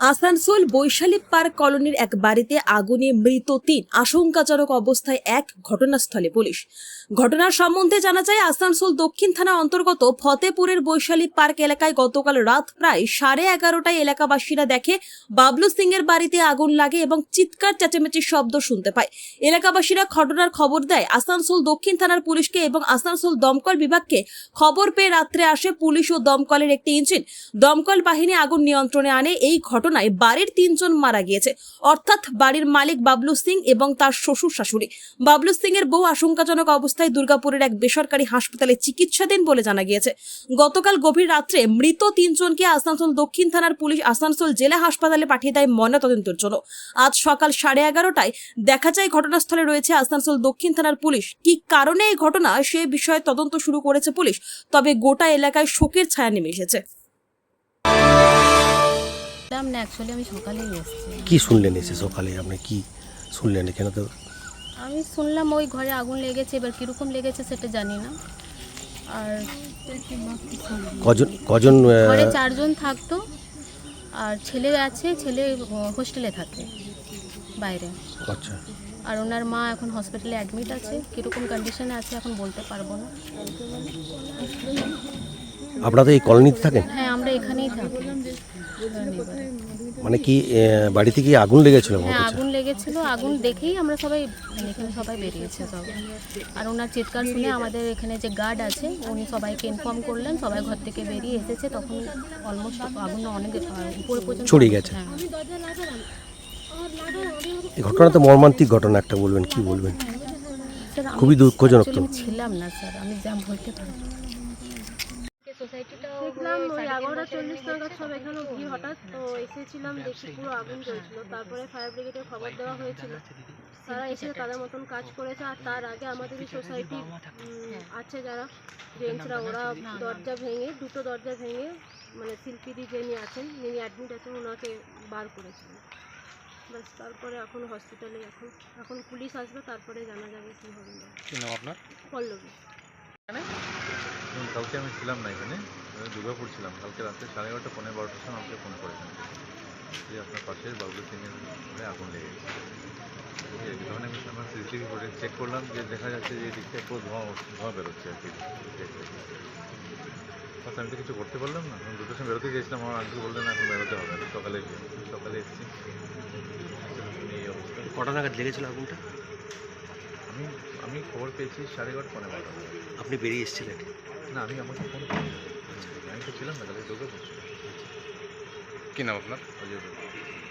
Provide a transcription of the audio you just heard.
Asansol Vaishali park কলোনির এক বাড়িতে আগুনে মৃত তিন আশঙ্কাজনক অবস্থায় এক ঘটনাস্থলে পুলিশ। ঘটনার সম্বন্ধে জানা যায়, আসানসোল দক্ষিণ থানা অন্তর্গত ফতেপুরের বৈশালী পার্ক এলাকায় গতকাল রাত প্রায় সাড়ে এগারোটায় এলাকাবাসীরা দেখে, বাবলু সিং এর বাড়িতে আগুন লাগে এবং চিৎকার, চেঁচামেচির শব্দ শুনতে পায়। এলাকাবাসীরা ঘটনার খবর দেয়, আসানসোল দক্ষিণ থানার পুলিশকে এবং আসানসোল দমকল বিভাগকে খবর পেয়ে রাত্রে আসে পুলিশ ও দমকলের একটি ইঞ্জিন। দমকল বাহিনী আগুন নিয়ন্ত্রণে আনে, এই ঘটনায় বাড়ির তিনজন মারা গিয়েছে। অর্থাৎ বাড়ির মালিক বাবলু সিং এবং তার শ্বশুর শাশুড়ি। বাবলু সিং এর বউ আশঙ্কাজনক অবস্থায় দুর্গাপুরের এক বেসরকারি হাসপাতালে চিকিৎসাধীন বলে জানা গিয়েছে। গতকাল গভীর রাত্রে মৃত তিনজনকে আসানসোল দক্ষিণ থানার পুলিশ আসানসোল জেলা হাসপাতালে পাঠিয়ে দেয় ময়নাতদন্তের জন্য। আজ সকাল সাড়ে এগারোটায় দেখা যায় ঘটনাস্থলে রয়েছে আসানসোল দক্ষিণ থানার পুলিশ। কি কারণে এই ঘটনা সে বিষয়ে তদন্ত শুরু করেছে পুলিশ, তবে গোটা এলাকায় শোকের ছায়া নেমে এসেছে। বললাম না অ্যাকচুয়ালি আমি সকালেই এসেছি। কি শুনলেন এসে সকালে? আপনি কি শুনলেন এখানে তো? আমি শুনলাম ওই ঘরে আগুন লেগেছে এবার কীরকম লেগেছে সেটা জানি না। আর কজন কজন ঘরে চারজন থাকতো আর ছেলে আছে ছেলে হোস্টেলে থাকে বাইরে। আচ্ছা। আর ওনার মা এখন হসপিটালে অ্যাডমিট আছে কীরকম কন্ডিশনে আছে এখন বলতে পারব না। আপনারা তো এই কলোনিতে থাকেন? হ্যাঁ আমরা এখানেই থাকি। মানে কি বাড়িতে কি আগুন লেগেছিল হ্যাঁ আগুন লেগেছিল। আগুন দেখেই আমরা সবাই মানে এখানে সবাই বেরিয়েছে সব। আর ওনার চিৎকার শুনে আমাদের এখানে যে গার্ড আছে উনি সবাইকে ইনফর্ম করলেন সবাই ঘর থেকে বেরিয়ে এসেছে। তখন অলমোস্ট আগুন অনেক উপরে পর্যন্ত ছড়িয়ে গেছে। হ্যাঁ। এই ঘটনা তো মর্মান্তিক ঘটনা একটা বলবেন কি বলবেন? খুবই দুঃখজনক তো। ছিলাম না স্যার। আমি যা বলতে পারি দেখলাম ওই এগারোটা চল্লিশ নাগাদ সব এখানে ভিড় হঠাৎ। তো এসেছিলাম দেখি পুরো আগুন জ্বলছিল তারপরে ফায়ার ব্রিগেডে খবর দেওয়া হয়েছিল। তারা এসে তাদের মতন কাজ করেছে আর তার আগে আমাদের এই সোসাইটি আছে যারা জেন্টসরা ওরা দরজা ভেঙে দুটো দরজা ভেঙে মানে শিল্পীদি যিনি আছেন যিনি অ্যাডমিট আছেন ওনাকে বার করেছিলেন ব্যাস তারপরে এখন হসপিটালে এখন এখন পুলিশ আসবে তারপরে জানা যাবে কী হবে। না আপনার? পল্লবী। ধরুন, কালকে আমি ছিলাম না এখানে দুর্গাপুর ছিলাম। কালকে রাত্রে সাড়ে এগারোটা পনেরো বারোটার সময় আমাকে ফোন করেছেন যে আপনার পাশে বাবলু সিংয়ের ঘরে আগুন লেগে গেছে। তখন আমি আমার সিসিটিভি ফুটেজ চেক করলাম যে দেখা যাচ্ছে যে এদিক থেকে পুরো ধোঁয়া ধোঁয়া বেরোচ্ছে আর কি। আচ্ছা আমি তো কিছু করতে পারলাম না। আমি দুটোর সময় বেরোতে গিয়েছিলাম আমার আন্টি বললেন এখন বেরোতে হবে না সকালে সকালে এসেছি। এই অবস্থা কটা নাগাদ লেগেছিল আগুনটা? আমি আমি খবর পেয়েছি সাড়ে এগারোটা পনেরো বারোটা। আপনি বেরিয়ে এসেছিলেন? না আমি আমাকে ফোন আমি তো ছিলাম না তাহলে তোকে বলছি কি নাম আপনার? অজয়।